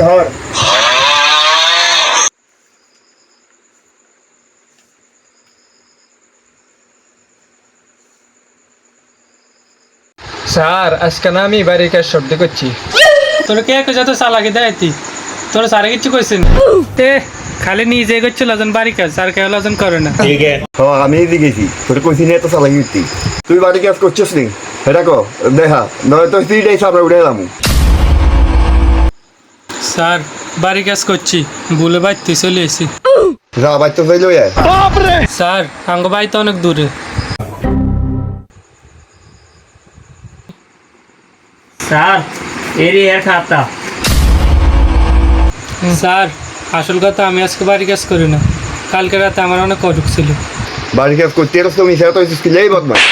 ধর স্যার আজকে না আমি বাড়ির কাজ শব্দ করছি। তোর কে কে যত চালাকি দেয় তুই তোর সারে কিচ্ছু কইছেন তে খালি নিজে করছিল লজন বাড়ি কাজ আর কেউ লজন করে না। হ আমি দিকেছি তোর কইছি নিয়ে তো চালাই তুই বাড়ি কাজ করছিস নি? এটা কো দেখা। নয় তো তুই দেই সামনে উঠে এলাম। স্যার বাড়ি কাজ করছি ভুলে বাইতে চলে এসি যা স্যার আঙ্গ অনেক দূরে। স্যার এরই এর খাতা স্যার আসল কথা আমি আজকে বাড়ি কাজ করি না। কালকে রাতে আমার অনেক অসুখ ছিল। বাড়ি কাজ করতে সেটা তো স্কুলেই বদমাস।